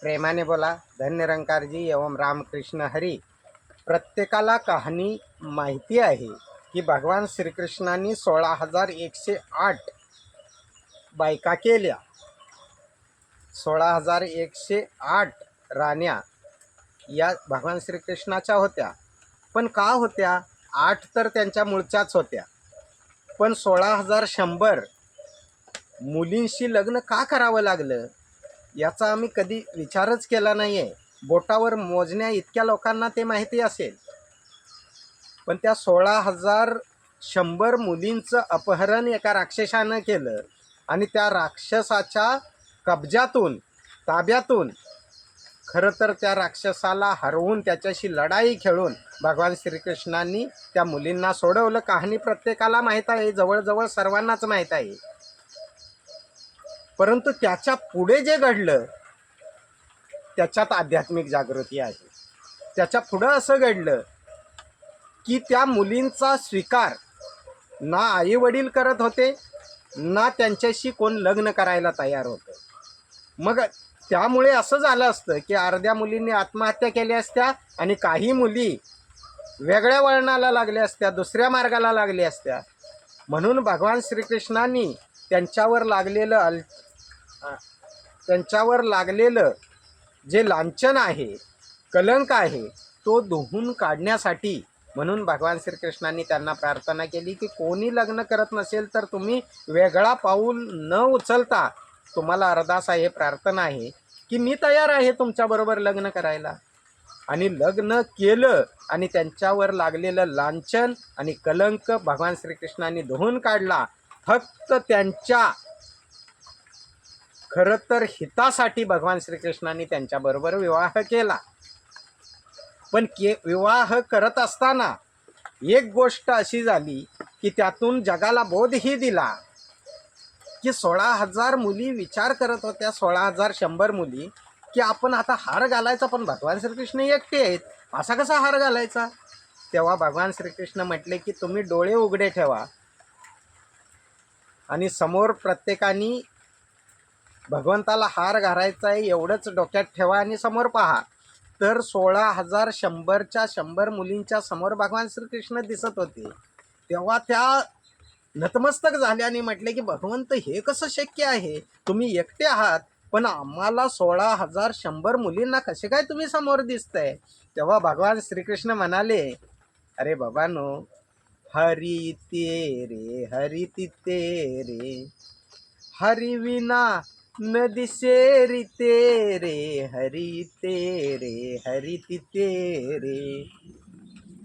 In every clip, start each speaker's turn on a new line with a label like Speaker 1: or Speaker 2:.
Speaker 1: प्रेमाने बोला धन्यरंकारजी एवं रामकृष्ण हरी. प्रत्येकाला कहाणी माहिती आहे की भगवान श्रीकृष्णांनी सोळा हजार एकशे आठ बायका केल्या. सोळा हजार एकशे आठ राण्या या भगवान श्रीकृष्णाच्या होत्या. पण का होत्या? आठ तर त्यांच्या मूळच्याच होत्या. पण सोळा हजार शंभर मुलींशी लग्न का करावं लागलं? याचा आम्ही कधी विचारच केला नाही आहे बोटावर मोजण्या इतक्या लोकांना ते माहिती असेल. पण त्या सोळा हजार शंभर मुलींचं अपहरण एका राक्षसानं केलं आणि त्या राक्षसाच्या कब्जातून ताब्यातून खरं तर त्या राक्षसाला हरवून त्याच्याशी लढाई खेळून भगवान श्रीकृष्णांनी त्या मुलींना सोडवलं. कहाणी प्रत्येकाला माहीत आहे जवळजवळ सर्वांनाच माहीत आहे. परंतु त्याच्या पुढे जे घडलं त्याच्यात आध्यात्मिक जागृती आहे. त्याच्या पुढं असं घडलं की त्या मुलींचा स्वीकार ना आई वडील करत होते ना त्यांच्याशी कोण लग्न करायला तयार होतं. मग त्यामुळे असं झालं असतं की अर्ध्या मुलींनी आत्महत्या केल्या असत्या आणि काही मुली वेगळ्या वळणाला लागल्या असत्या दुसऱ्या मार्गाला लागल्या असत्या. म्हणून भगवान श्रीकृष्णांनी त्यांच्यावर लागलेलं अल त्यांच्यावर लागलेलं जे लांछन आहे कलंक आहे तो धुवून काढण्यासाठी म्हणून भगवान श्रीकृष्णांनी त्यांना प्रार्थना केली की कोणी लग्न करत नसेल तर तुम्ही वेगळा पाऊल न उचलता तुम्हाला अरदास आहे प्रार्थना आहे की मी तयार आहे तुमच्याबरोबर लग्न करायला. आणि लग्न केलं आणि त्यांच्यावर लागलेलं लांछन आणि कलंक भगवान श्रीकृष्णांनी धुवून काढला. फक्त त्यांच्या खरं तर हितासाठी भगवान श्रीकृष्णांनी त्यांच्याबरोबर विवाह केला. पण के विवाह करत असताना एक गोष्ट अशी झाली की त्यातून जगाला बोधही दिला. की सोळा हजार मुली विचार करत होत्या सोळा हजार शंभर मुली की आपण आता हार घालायचा पण भगवान श्रीकृष्ण एकटे आहेत. असा कसा हार घालायचा? तेव्हा भगवान श्रीकृष्ण म्हटले की तुम्ही डोळे उघडे ठेवा. आणि समोर प्रत्येकाने भगवंताला हार घालायचा आहे एवढंच डोक्यात ठेवा आणि समोर पहा. तर सोळा हजार शंभरच्या शंभर मुलींच्या समोर भगवान श्रीकृष्ण दिसत होते. तेव्हा त्या नतमस्तक झाल्याने म्हटले की भगवंत हे कसं शक्य आहे? तुम्ही एकटे आहात पण आम्हाला सोळा हजार शंभर मुलींना कसे काय तुम्ही समोर दिसतंय? तेव्हा भगवान श्रीकृष्ण म्हणाले अरे बाबानो हरी तेरे हरी तिते रे हरिविना नदी शेरी तेरे हरी तेरे हरी ती तेरे.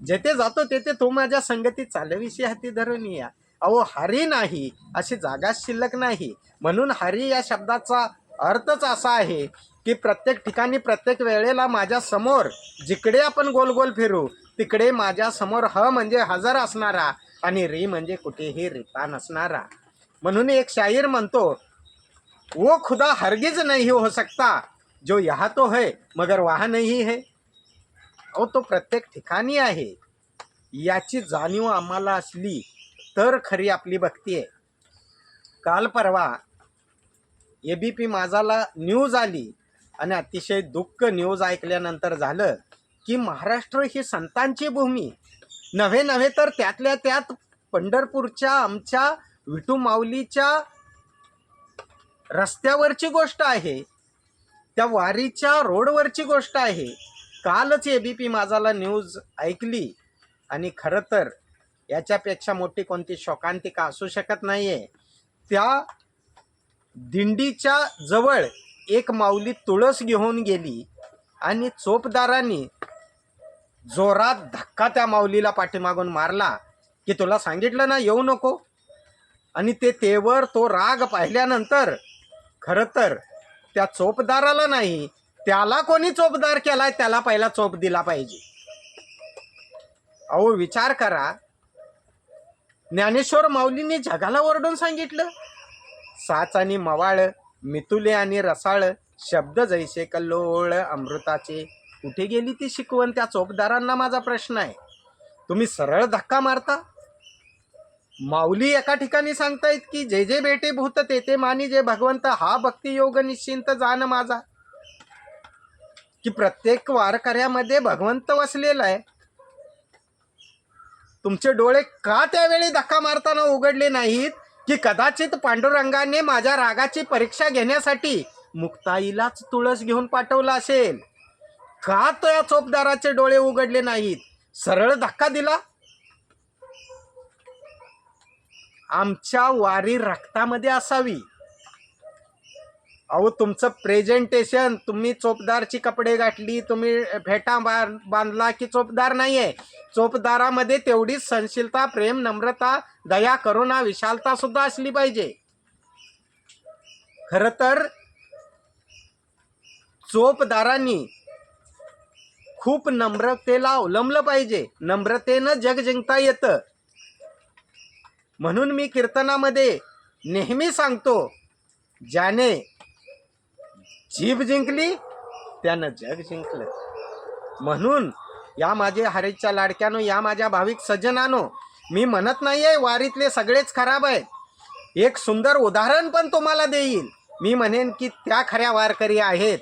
Speaker 1: जेथे जातो तेथे तो माझ्या संगतीत चालविषयी हाती धरून या. अहो हरी नाही अशी जागा शिल्लक नाही. म्हणून हरी या शब्दाचा अर्थच असा आहे की प्रत्येक ठिकाणी प्रत्येक वेळेला माझ्यासमोर जिकडे आपण गोल गोल फिरू तिकडे माझ्यासमोर ह म्हणजे हजर असणारा आणि री म्हणजे कुठेही रिता नसणारा. म्हणून एक शाहीर म्हणतो वो खुदा हरगिज नहीं हो सकता जो यहाँ तो है मगर वहाँ नहीं है। अहो तो प्रत्येक ठिकाणी आहे। याची जाणीव आम्हाला असली तर खरी आपली भक्ती आहे. काल परवा ए बी पी माझाला न्यूज आली आणि अतिशय दुःख न्यूज ऐकल्यानंतर झालं की महाराष्ट्र ही संतांची भूमी. नव्हे नव्हे तर त्यातल्या त्यात पंढरपूरच्या आमच्या विटू माऊलीच्या रस्त्यावरची गोष्ट आहे. त्या वारीच्या रोडवरची गोष्ट आहे. कालच ए बी पी माझाला न्यूज ऐकली. आणि खरं तर याच्यापेक्षा मोठी कोणती शोकांतिका असू शकत नाही आहे त्या दिंडीच्या जवळ एक माऊली तुळस घेऊन गेली. आणि चोपदारांनी जोरात धक्का त्या माऊलीला पाठीमागून मारला. की तुला सांगितलं ना येऊ नको. आणि ते तेवर तो राग पाहिल्यानंतर खरं तर त्या चोपदाराला नाही त्याला कोणी चोपदार केलाय त्याला पहिला चोप दिला पाहिजे. अहो विचार करा. ज्ञानेश्वर माऊलींनी जगाला ओरडून सांगितलं. साच आणि मवाळ मितुले आणि रसाळ शब्द जैसे कल्लोळ अमृताचे. कुठे गेली ती शिकवण? त्या चोपदारांना माझा प्रश्न आहे. तुम्ही सरळ धक्का मारता? माऊली एका ठिकाणी सांगतायत की जे जे बेटे भूत ते ते मानी जे भगवंत हा भक्ती योग निश्चिंत जाण माझा. की प्रत्येक वारकऱ्यामध्ये भगवंत वसलेला आहे. तुमचे डोळे का त्यावेळी धक्का मारताना उघडले नाहीत की कदाचित पांडुरंगाने माझ्या रागाची परीक्षा घेण्यासाठी मुक्ताईलाच तुळस घेऊन पाठवला असेल? का त्या चोपदाराचे डोळे उघडले नाहीत? सरळ धक्का दिला? आमच्या वारी रक्तामध्ये असावी. अहो तुमचं प्रेझेंटेशन तुम्ही चोपदारची कपडे गाठली तुम्ही फेटा बांधला की चोपदार नाही आहे चोपदारामध्ये तेवढीच सहनशीलता प्रेम नम्रता दया करुणा विशालता सुद्धा असली पाहिजे. खरं तर चोपदारांनी खूप नम्रतेला अवलंबलं पाहिजे. नम्रतेनं जग जिंकता येतं. म्हणून मी कीर्तनामध्ये नेहमी सांगतो ज्याने जीभ जिंकली त्यानं जग जिंकलं. म्हणून या माझे हरीच्या लाडक्यानो या माझ्या भाविक सज्जनानो मी म्हणत नाही आहे वारीतले सगळेच खराब आहेत. एक सुंदर उदाहरण पण तुम्हाला देईल मी म्हणेन की त्या खऱ्या वारकरी आहेत.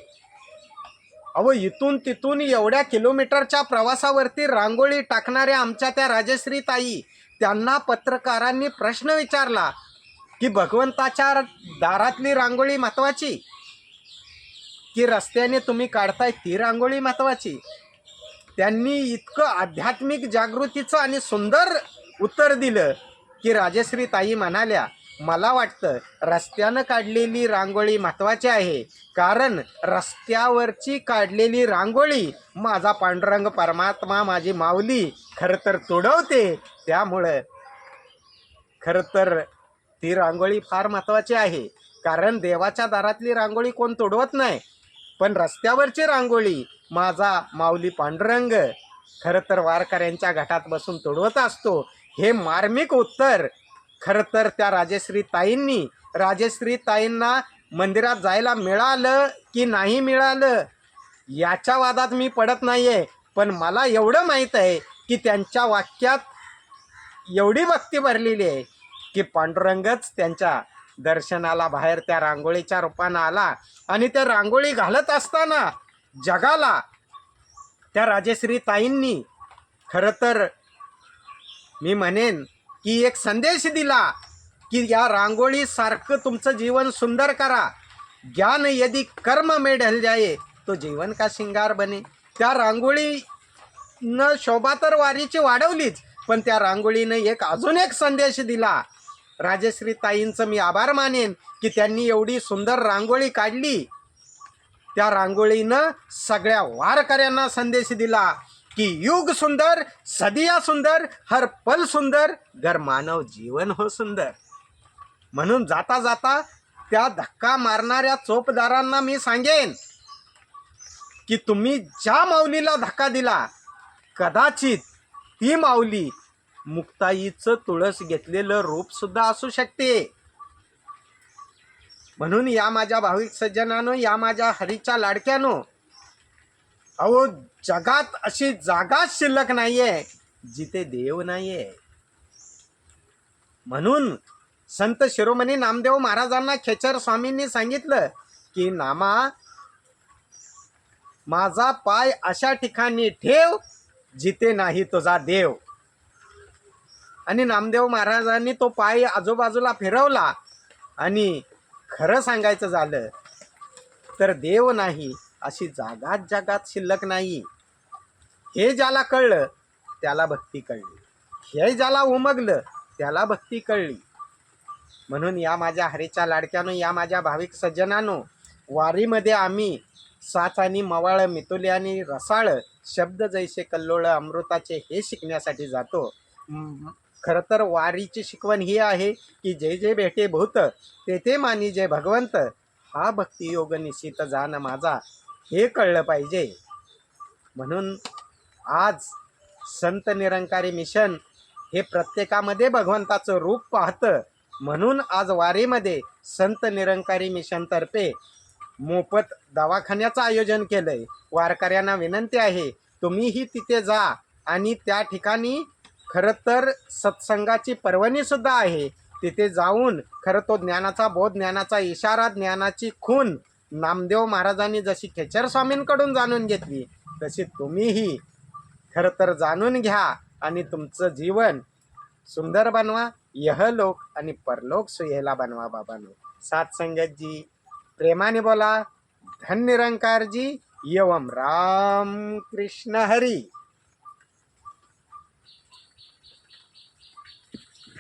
Speaker 1: अहो इथून तिथून एवढ्या किलोमीटरच्या प्रवासावरती रांगोळी टाकणाऱ्या आमच्या त्या राजश्री ताई त्यांना पत्रकारांनी प्रश्न विचारला की भगवंताच्या दारातली रांगोळी महत्वाची? की रस्त्याने तुम्ही काढताय ती रांगोळी महत्वाची? त्यांनी इतकं आध्यात्मिक जागृतीचं आणि सुंदर उत्तर दिलं की राजश्री ताई म्हणाल्या मला वाटतं रस्त्यानं काढलेली रांगोळी महत्त्वाची आहे. कारण रस्त्यावरची काढलेली रांगोळी माझा पांडुरंग परमात्मा माझी माऊली खरं तर तुडवते. त्यामुळं खरं तर ती रांगोळी फार महत्त्वाची आहे. कारण देवाच्या दारातली रांगोळी कोण तुडवत नाही. पण रस्त्यावरची रांगोळी माझा माऊली पांडुरंग खरं तर वारकऱ्यांच्या घाटात बसून तुडवत असतो. हे मार्मिक उत्तर खरं तर त्या राजश्री ताईंनी राजश्री ताईंना मंदिरात जायला मिळालं की नाही मिळालं याच्या वादात मी पडत नाही आहे पण मला एवढं माहीत आहे की त्यांच्या वाक्यात एवढी भक्ती भरलेली आहे की पांडुरंगच त्यांच्या दर्शनाला बाहेर त्या रांगोळीच्या रूपानं आला आणि त्या रांगोळी घालत असताना जगाला त्या राजश्री ताईंनी खरं तर मी म्हणेन की एक संदेश दिला की या रांगोळीसारखं तुमचं जीवन सुंदर करा. ज्ञान यदि कर्म में ढल जाए तो जीवन का शिंगार बने. त्या रांगोळीनं शोभा तर वारीची वाढवलीच पण त्या रांगोळीनं एक अजून एक संदेश दिला. राजश्री ताईंचं मी आभार मानेन की त्यांनी एवढी सुंदर रांगोळी काढली. त्या रांगोळीनं सगळ्या वारकऱ्यांना संदेश दिला. की युग सुंदर सदिया सुंदर हर पल सुंदर घर मानव जीवन हो सुंदर. म्हणून जाता जाता त्या धक्का मारणाऱ्या चोपदारांना मी सांगेन की तुम्ही ज्या माऊलीला धक्का दिला कदाचित ती माऊली मुक्ताईचं तुळस घेतलेलं रूप सुद्धा असू शकते. म्हणून या माझ्या भाविक सज्जनानो या माझ्या हरीच्या लाडक्यानो अहो जगात अशी जागाच शिल्लक नाहीये जिथे देव नाहीये. म्हणून संत शिरोमणी नामदेव महाराजांना खेचर स्वामींनी सांगितलं की नामा माझा पाय अशा ठिकाणी ठेव जिथे नाही तुझा देव. आणि नामदेव महाराजांनी तो पाय आजूबाजूला फिरवला आणि खरं सांगायचं झालं तर देव नाही अशी जागात जगात शिल्लक नाही. हे ज्याला कळलं त्याला भक्ती कळली. हे ज्याला उमगलं त्याला भक्ती कळली. म्हणून या माझ्या हरेच्या लाडक्यानं या माझ्या भाविक सज्जनानो वारीमध्ये आम्ही साथ आणि मवाळ मितुले आणि रसाळ शब्द जैसे कल्लोळ अमृताचे हे शिकण्यासाठी जातो. खरं तर वारीची शिकवण ही आहे की जे जे भेटे भूत ते ते मानी जे भगवंत हा भक्तियोग निश्चित जाण माझा. हे कळलं पाहिजे. म्हणून आज संत निरंकारी मिशन हे प्रत्येकामध्ये भगवंताचं रूप पाहतं. म्हणून आज वारीमध्ये संत निरंकारी मिशनतर्फे मोफत दवाखान्याचं आयोजन केलं आहे वारकऱ्यांना विनंती आहे तुम्हीही तिथे जा आणि त्या ठिकाणी खरं तर सत्संगाची पर्वणीसुद्धा आहे. तिथे जाऊन खरं तो ज्ञानाचा बोध ज्ञानाचा इशारा ज्ञानाची खून नामदेव महाराजांनी जशी खेचर स्वामींकडून जाणून घेतली तशी तुम्हीही खरं तर जाणून घ्या आणि तुमचं जीवन सुंदर बनवा यहलोक आणि परलोक सुयेला बनवा बाबानो. सात संगतजी प्रेमाने बोला धन निरंकारजी यवम राम कृष्ण हरी.